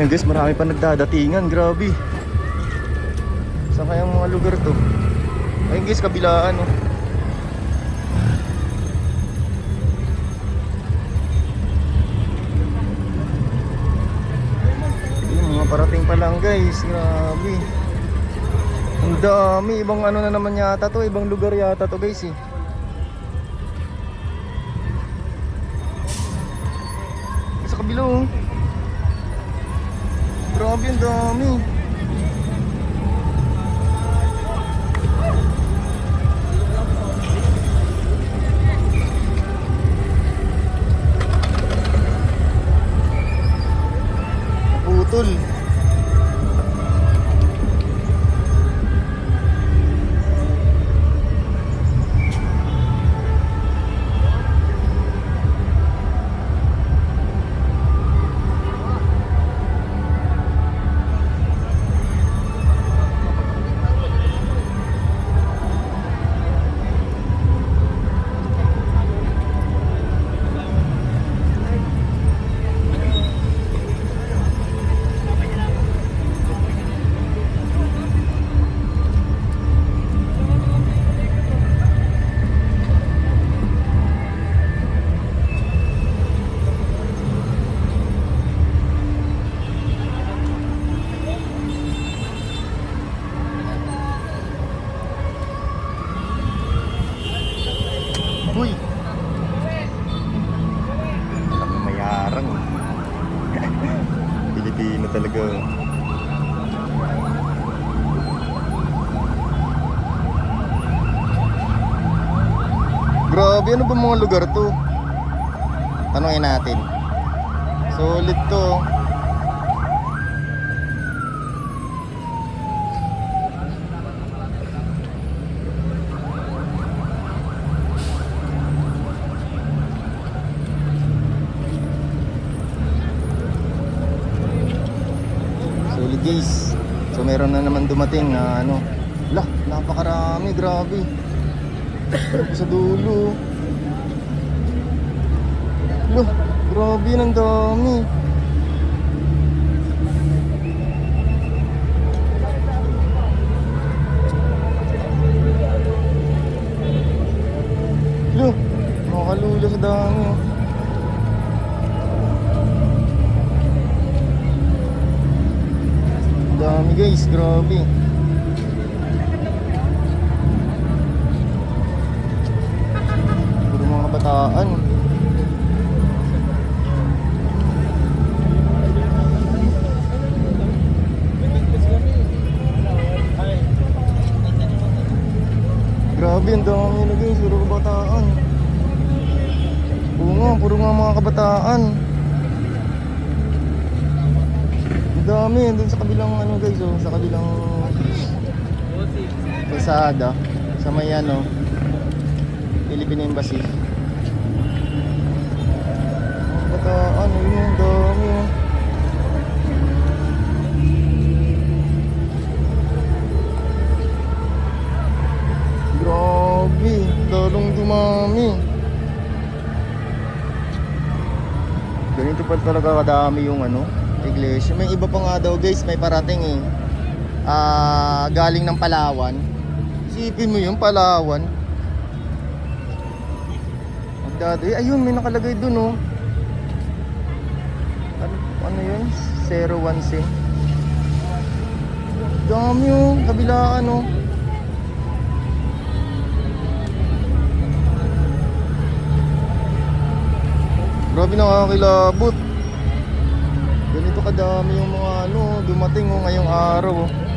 Ayun guys, marami pa nagdadatingan. Grabe. Saan kayang mga lugar to? Ayun guys, kabilaan oh. Ayun, mga parating pa lang guys. Grabe. Ang dami. Ibang ano na naman yata to. Ibang lugar yata to guys eh. Sa kabila oh. Grabe ang dami. Putol. Grabe, ano ba mga lugar to? Tanungin natin. Solid to. Solid guys. So meron na naman dumating na ano. Lah, napakarami, grabe. Sa dulo. Lah, grabe ng dami. Lah, makakalula sa dami. oh. Dami guys, grabe. Puro mga kabataan. Grabe, ang dami na guys, puro kabataan. Oo nga, puro nga mga kabataan. Ang dami, dun sa kabilang ano guys, oh, sa kabilang kalsada, sa may ano, Philippine Embassy. Bata, ano yun, ang dami dumami. Ganito pa talaga kadami yung ano, iglesia. May iba pa nga daw guys, may parating eh. Ah, galing ng Palawan. Isipin mo yung Palawan. Magdado. Eh, ayun, may nakalagay dun oh. Ano, ano yun? 01 sim. Dami oh, kabilaan oh. Grabe nakakilabot. Ganito kadami yung mga ano, dumating oh, ngayong araw. Oh.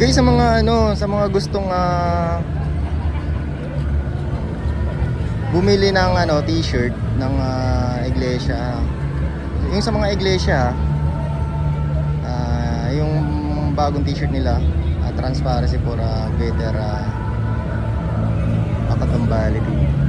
Guys, sa mga ano, sa mga gustong ah, bumili ng ano, t-shirt ng ah, iglesia. Yung sa mga iglesia, ah, yung bagong t-shirt nila, ah, transparency for ah, better uh, accountability.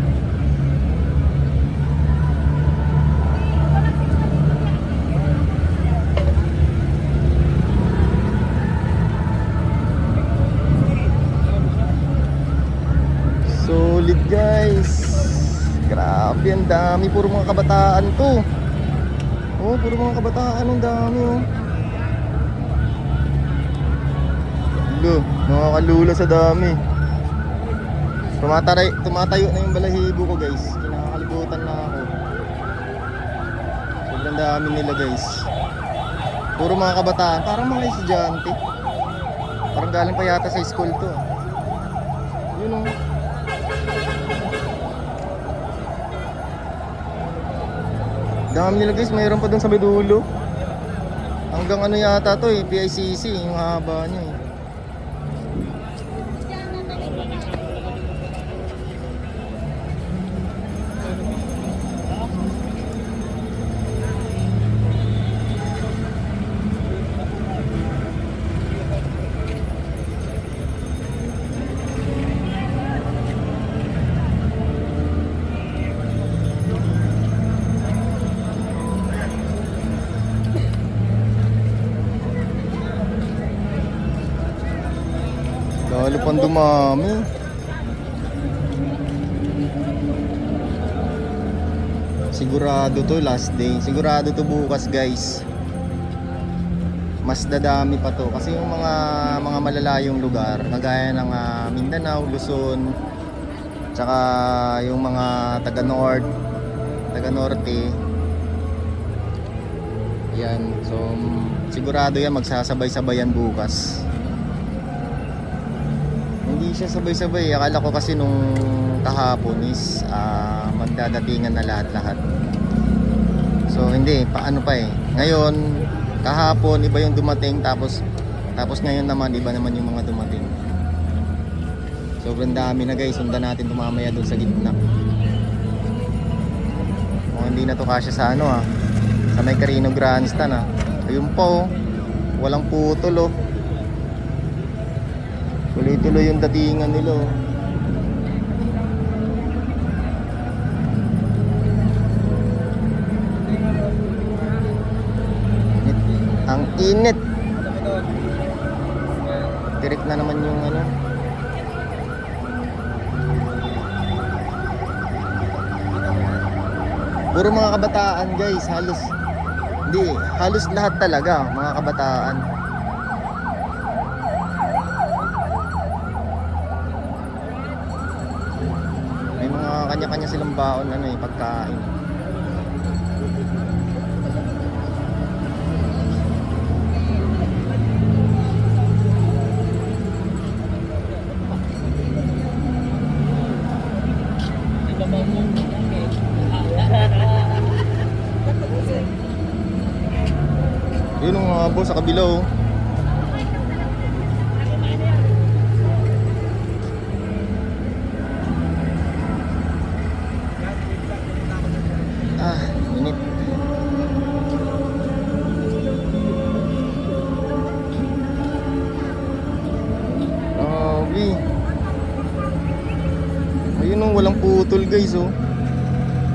Solid guys. Grabe, ang dami. Puro mga kabataan to. Oh, puro mga kabataan. Ang dami oh. Lo, nakakalula sa dami. Tumataray, tumatayo na yung balahibo ko guys. Kinakalibutan na ako. Sobrang dami nila guys. Puro mga kabataan. Parang mga estudyante. Parang galing pa yata sa school to. Yun oh. Dami nila guys, mayroon pa dun sa may dulo. Hanggang ano yata to eh, PICC, yung haba niya eh. Pang dumami. Sigurado to last day. Sigurado to bukas guys. Mas dadami pa to kasi yung mga mga malalayong lugar, kagaya ng ah, Mindanao, Luzon, tsaka yung mga taga North, taga Norte. Yan. So sigurado yan magsasabay-sabayan bukas. Hindi siya sabay-sabay. Akala ko kasi nung kahapon is ah, magdadatingan na lahat-lahat. So hindi, paano pa eh. Ngayon, kahapon iba yung dumating tapos tapos ngayon naman iba naman yung mga dumating. Sobrang dami na guys. Sundan natin tumamaya doon sa gitna. Kung hindi na to kasya sa ano ah. Sa may Carino Grandstand ah. Ayun po. Walang putol oh. Tuloy-tuloy yung datingan nila. oh. Ang init. Tirik na naman yung ano. Puro mga kabataan guys, halos hindi, halos lahat talaga mga kabataan. May mga kanya-kanya silang baon ano eh, pagkain. Yun ang mga boss sa kabila oh. Walang putol guys oh.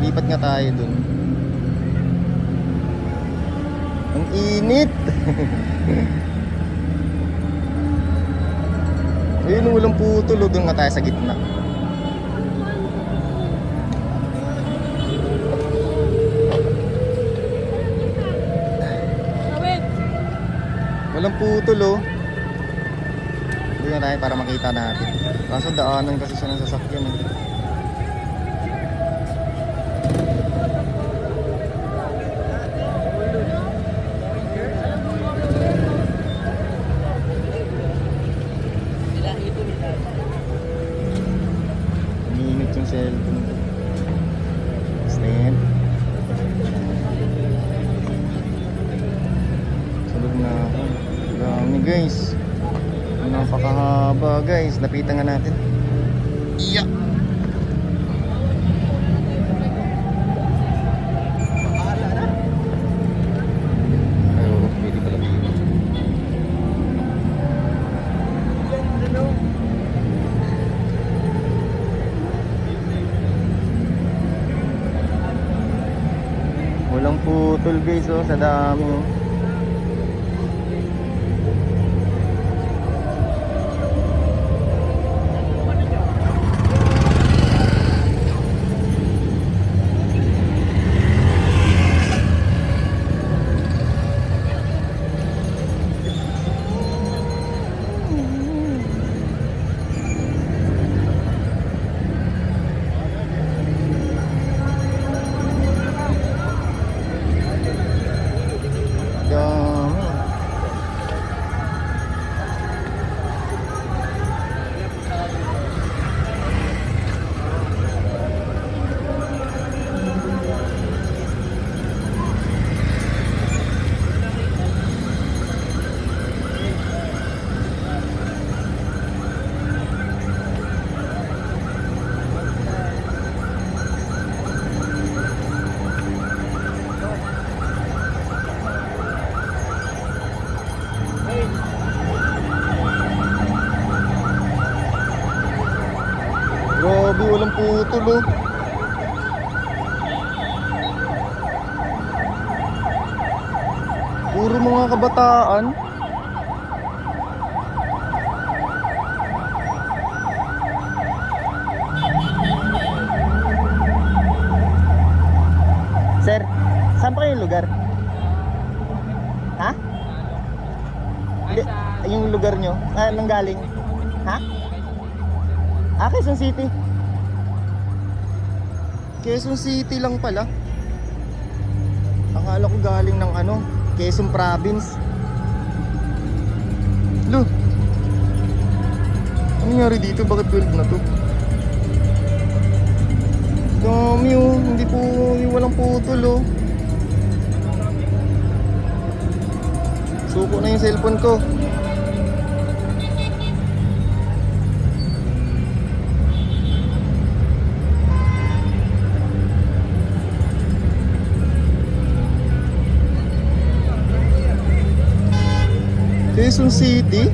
Lipat nga tayo dun. Ang init. Ayun oh, walang putol oh. Doon nga tayo sa gitna. Walang putol oh. Doon nga tayo para makita natin. Kaso daanan kasi siya ng sasakyan eh. guys, lapitan nga natin. Yeah. Walang putol guys oh, sa dami oh. Putol oh. Puro mga kabataan. Sir, saan pa kayong lugar? Ha? Hindi, yung lugar nyo? Ah, nang galing? Ha? Ah, Quezon City. Quezon City lang pala. Akala ko galing ng ano, Quezon Province. Lo. Ano nangyari dito? Bakit 12 na to? Dami oh, hindi po, yung walang putol oh. Suko na yung cellphone ko. Quezon City?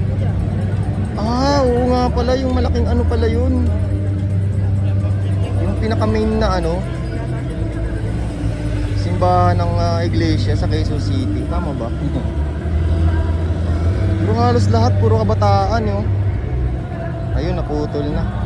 Ah, oo nga pala, yung malaking ano pala yun. Yung pinaka main na ano, simbahan ng ah, iglesia sa Quezon City. Tama ba? Pero halos lahat, puro kabataan yun. Ayun, naputol na.